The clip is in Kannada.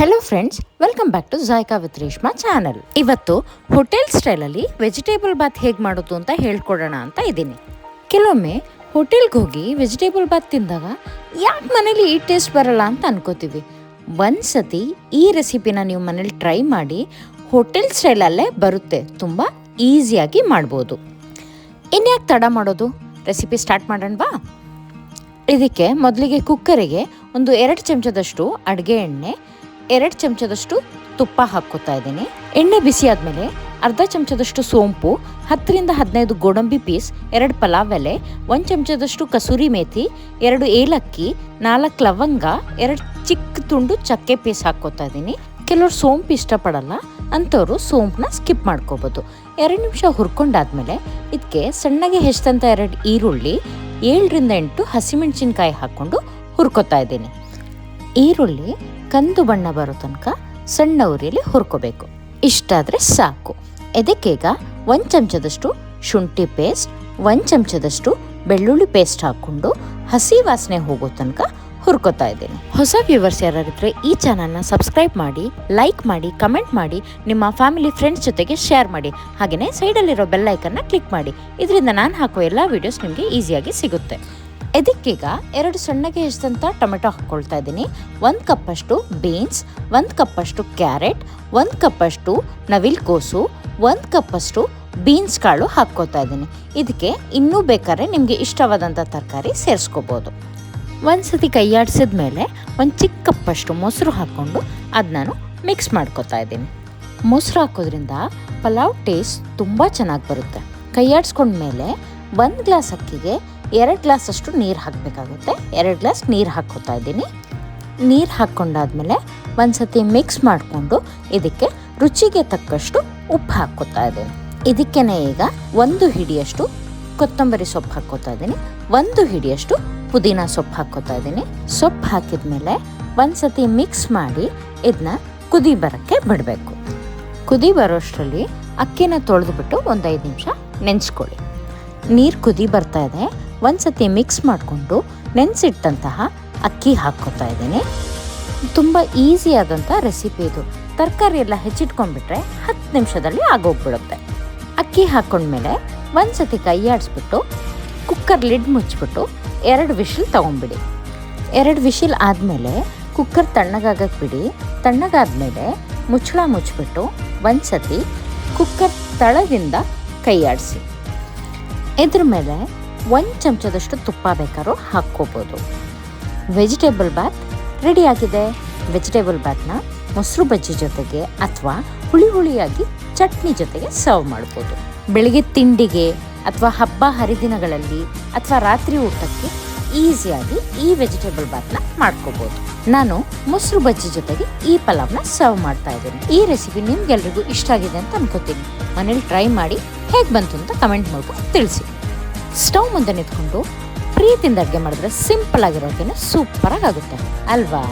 Hello friends welcome back to Zaika with Reshma channel ಇವತ್ತು ಹೋಟೆಲ್ ಸ್ಟೈಲಲ್ಲಿ ವೆಜಿಟೇಬಲ್ ಬಾತ್ ಹೇಗೆ ಮಾಡೋದು ಅಂತ ಹೇಳ್ಕೊಡೋಣ ಅಂತ ಇದ್ದೀನಿ. ಕೆಲವೊಮ್ಮೆ ಹೋಟೆಲ್ಗೆ ಹೋಗಿ ವೆಜಿಟೇಬಲ್ ಬಾತ್ ತಿಂದಾಗ ಯಾಕೆ ಮನೇಲಿ ಈ ಟೇಸ್ಟ್ ಬರಲ್ಲ ಅಂತ ಅನ್ಕೋತೀವಿ. ಒಂದು ಸತಿ ಈ ರೆಸಿಪಿನ ನೀವು ಮನೇಲಿ ಟ್ರೈ ಮಾಡಿ ಹೋಟೆಲ್ ಸ್ಟೈಲಲ್ಲೇ ಬರುತ್ತೆ, ತುಂಬ ಈಸಿಯಾಗಿ ಮಾಡ್ಬೋದು. ಇನ್ಯಾಕೆ ತಡ ಮಾಡೋದು? ರೆಸಿಪಿ ಸ್ಟಾರ್ಟ್ ಮಾಡೋಣವಾ ಇದಕ್ಕೆ ಮೊದಲಿಗೆ ಕುಕ್ಕರಿಗೆ ಒಂದು ಎರಡು ಚಮಚದಷ್ಟು ಅಡುಗೆ ಎಣ್ಣೆ ಎರಡು ಚಮಚದಷ್ಟು ತುಪ್ಪ ಹಾಕೋತಾ ಇದ್ದೀನಿ. ಎಣ್ಣೆ ಬಿಸಿ ಆದಮೇಲೆ ಅರ್ಧ ಚಮಚದಷ್ಟು ಸೋಂಪು, ಹತ್ತರಿಂದ ಹದಿನೈದು ಗೋಡಂಬಿ ಪೀಸ್, ಎರಡು ಪಲಾವ್ ಎಲೆ, ಒಂದು ಚಮಚದಷ್ಟು ಕಸೂರಿ ಮೇಥಿ, ಎರಡು ಏಲಕ್ಕಿ, ನಾಲ್ಕು ಲವಂಗ, ಎರಡು ಚಿಕ್ಕ ತುಂಡು ಚಕ್ಕೆ ಪೀಸ್ ಹಾಕೋತಾ ಇದ್ದೀನಿ. ಕೆಲವರು ಸೋಂಪು ಇಷ್ಟಪಡಲ್ಲ, ಅಂಥವ್ರು ಸೋಂಪನ್ನ ಸ್ಕಿಪ್ ಮಾಡ್ಕೋಬೋದು. ಎರಡು ನಿಮಿಷ ಹುರ್ಕೊಂಡಾದ್ಮೇಲೆ ಇದಕ್ಕೆ ಸಣ್ಣಗೆ ಹೆಚ್ಚಂತ ಎರಡು ಈರುಳ್ಳಿ, ಏಳರಿಂದ ಎಂಟು ಹಸಿಮೆಣಸಿನ್ಕಾಯಿ ಹಾಕ್ಕೊಂಡು ಹುರ್ಕೋತಾ ಇದ್ದೀನಿ. ಈರುಳ್ಳಿ ಕಂದು ಬಣ್ಣ ಬರೋ ತನಕ ಸಣ್ಣ ಉರಿಯಲ್ಲಿ ಹುರ್ಕೋಬೇಕು. ಇಷ್ಟಾದರೆ ಸಾಕು. ಇದಕ್ಕೀಗ ಒಂದು ಚಮಚದಷ್ಟು ಶುಂಠಿ ಪೇಸ್ಟ್, ಒಂದು ಚಮಚದಷ್ಟು ಬೆಳ್ಳುಳ್ಳಿ ಪೇಸ್ಟ್ ಹಾಕ್ಕೊಂಡು ಹಸಿ ವಾಸನೆ ಹೋಗೋ ತನಕ ಹುರ್ಕೋತಾ ಇದ್ದೀನಿ. ಹೊಸ ವ್ಯೂವರ್ಸ್ ಯಾರಾಗಿದ್ರೆ ಈ ಚಾನಲ್ನ ಸಬ್ಸ್ಕ್ರೈಬ್ ಮಾಡಿ, ಲೈಕ್ ಮಾಡಿ, ಕಮೆಂಟ್ ಮಾಡಿ, ನಿಮ್ಮ ಫ್ಯಾಮಿಲಿ ಫ್ರೆಂಡ್ಸ್ ಜೊತೆಗೆ ಶೇರ್ ಮಾಡಿ. ಹಾಗೆಯೇ ಸೈಡಲ್ಲಿರೋ ಬೆಲ್ ಐಕನ್ನ ಕ್ಲಿಕ್ ಮಾಡಿ. ಇದರಿಂದ ನಾನು ಹಾಕೋ ಎಲ್ಲ ವೀಡಿಯೋಸ್ ನಿಮಗೆ ಈಸಿಯಾಗಿ ಸಿಗುತ್ತೆ. ಇದಕ್ಕೀಗ ಎರಡು ಸಣ್ಣಗೆ ಹೆಚ್ಚಂತ ಟೊಮೆಟೊ ಹಾಕ್ಕೊಳ್ತಾ ಇದ್ದೀನಿ. ಒಂದು ಕಪ್ಪಷ್ಟು ಬೀನ್ಸ್, ಒಂದು ಕಪ್ಪಷ್ಟು ಕ್ಯಾರೆಟ್, ಒಂದು ಕಪ್ಪಷ್ಟು ನವಿಲ್ ಕೋಸು ಒಂದು ಕಪ್ಪಷ್ಟು ಬೀನ್ಸ್ ಕಾಳು ಹಾಕ್ಕೋತಾ ಇದ್ದೀನಿ. ಇದಕ್ಕೆ ಇನ್ನೂ ಬೇಕಾದ್ರೆ ನಿಮಗೆ ಇಷ್ಟವಾದಂಥ ತರಕಾರಿ ಸೇರಿಸ್ಕೋಬೋದು. ಒಂದು ಸತಿ ಕೈಯಾಡಿಸಿದ ಮೇಲೆ ಒಂದು ಚಿಕ್ಕ ಕಪ್ಪಷ್ಟು ಮೊಸರು ಹಾಕ್ಕೊಂಡು ಅದು ನಾನು ಮಿಕ್ಸ್ ಮಾಡ್ಕೋತಾ ಇದ್ದೀನಿ. ಮೊಸರು ಹಾಕೋದ್ರಿಂದ ಪಲಾವ್ ಟೇಸ್ಟ್ ತುಂಬ ಚೆನ್ನಾಗಿ ಬರುತ್ತೆ. ಕೈಯಾಡಿಸ್ಕೊಂಡ್ಮೇಲೆ ಒಂದು ಗ್ಲಾಸ್ ಅಕ್ಕಿಗೆ ಎರಡು ಗ್ಲಾಸ್ ಅಷ್ಟು ನೀರು ಹಾಕಬೇಕಾಗುತ್ತೆ. ಎರಡು ಗ್ಲಾಸ್ ನೀರು ಹಾಕ್ಕೋತಾ ಇದ್ದೀನಿ. ನೀರು ಹಾಕ್ಕೊಂಡಾದ್ಮೇಲೆ ಒಂದು ಸತಿ ಮಿಕ್ಸ್ ಮಾಡಿಕೊಂಡು ಇದಕ್ಕೆ ರುಚಿಗೆ ತಕ್ಕಷ್ಟು ಉಪ್ಪು ಹಾಕ್ಕೋತಾ ಇದ್ದೀನಿ. ಇದಕ್ಕೆ ಈಗ ಒಂದು ಹಿಡಿಯಷ್ಟು ಕೊತ್ತಂಬರಿ ಸೊಪ್ಪು ಹಾಕ್ಕೋತಾ ಇದ್ದೀನಿ. ಒಂದು ಹಿಡಿಯಷ್ಟು ಪುದೀನ ಸೊಪ್ಪು ಹಾಕ್ಕೋತಾ ಇದ್ದೀನಿ. ಸೊಪ್ಪು ಹಾಕಿದ್ಮೇಲೆ ಒಂದು ಸತಿ ಮಿಕ್ಸ್ ಮಾಡಿ ಇದನ್ನ ಕುದಿ ಬರೋಕ್ಕೆ ಬಿಡಬೇಕು. ಕುದಿ ಬರೋಷ್ಟರಲ್ಲಿ ಅಕ್ಕಿನ ತೊಳೆದುಬಿಟ್ಟು ಒಂದು ಐದು ನಿಮಿಷ ನೆನೆಸ್ಕೊಳ್ಳಿ. ನೀರು ಕುದಿ ಬರ್ತಾ ಇದೆ. ಒಂದು ಸತಿ ಮಿಕ್ಸ್ ಮಾಡಿಕೊಂಡು ನೆನೆಸಿಟ್ಟಂತಹ ಅಕ್ಕಿ ಹಾಕ್ಕೊತಾ ಇದ್ದೀನಿ. ತುಂಬ ಈಸಿಯಾದಂಥ ರೆಸಿಪಿ ಇದು. ತರಕಾರಿ ಎಲ್ಲ ಹೆಚ್ಚಿಟ್ಕೊಂಡ್ಬಿಟ್ರೆ ಹತ್ತು ನಿಮಿಷದಲ್ಲಿ ಆಗೋಗ್ಬಿಡುತ್ತೆ. ಅಕ್ಕಿ ಹಾಕ್ಕೊಂಡ್ಮೇಲೆ ಒಂದು ಸತಿ ಕೈ ಆಡಿಸ್ಬಿಟ್ಟು ಕುಕ್ಕರ್ ಲಿಡ್ ಮುಚ್ಚಿಬಿಟ್ಟು ಎರಡು ವಿಷಲ್ ತೊಗೊಂಬಿಡಿ ಎರಡು ವಿಷಲ್ ಆದಮೇಲೆ ಕುಕ್ಕರ್ ತಣ್ಣಗಾಗಕ್ಕೆ ಬಿಡಿ ತಣ್ಣಗಾದಮೇಲೆ ಮುಚ್ಚಳ ಮುಚ್ಚಿಬಿಟ್ಟು ಒಂದು ಸತಿ ಕುಕ್ಕರ್ ತಳದಿಂದ ಕೈ ಆಡಿಸಿ. ಇದ್ರ ಮೇಲೆ ಒಂದು ಚಮಚದಷ್ಟು ತುಪ್ಪ ಬೇಕಾದ್ರೂ ಹಾಕ್ಕೋಬೋದು. ವೆಜಿಟೇಬಲ್ ಬಾತ್ ಆಗಿದೆ. ವೆಜಿಟೇಬಲ್ ಬಾತ್ನ ಮೊಸರು ಬಜ್ಜಿ ಜೊತೆಗೆ ಅಥವಾ ಹುಳಿ ಹುಳಿಯಾಗಿ ಚಟ್ನಿ ಜೊತೆಗೆ ಸರ್ವ್ ಮಾಡ್ಬೋದು. ಬೆಳಿಗ್ಗೆ ತಿಂಡಿಗೆ ಅಥವಾ ಹಬ್ಬ ಹರಿದಿನಗಳಲ್ಲಿ ಅಥವಾ ರಾತ್ರಿ ಊಟಕ್ಕೆ ಈಸಿಯಾಗಿ ಈ ವೆಜಿಟೇಬಲ್ ಬಾತ್ನ ಮಾಡ್ಕೋಬೋದು. ನಾನು ಮೊಸರು ಬಜ್ಜಿ ಜೊತೆಗೆ ಈ ಪಲಾವ್ನ ಸರ್ವ್ ಮಾಡ್ತಾ ಇದ್ದೀನಿ. ಈ ರೆಸಿಪಿ ನಿಮ್ಗೆಲ್ರಿಗೂ ಇಷ್ಟ ಆಗಿದೆ ಅಂತ ಅನ್ಕೋತೀನಿ. ಮನೇಲಿ ಟ್ರೈ ಮಾಡಿ ಹೇಗೆ ಬಂತು ಅಂತ ಕಮೆಂಟ್ ಮೂಲಕ ತಿಳಿಸಿ. ಸ್ಟವ್ ಮುಂದೆ ನಿಂತ್ಕೊಂಡು ಪ್ರೀತಿಯಿಂದ ಅಡುಗೆ ಮಾಡಿದ್ರೆ ಸಿಂಪಲ್ ಆಗಿರೋದನ್ನು ಸೂಪರಾಗಿ ಆಗುತ್ತೆ. ಅಲ್ವಾ?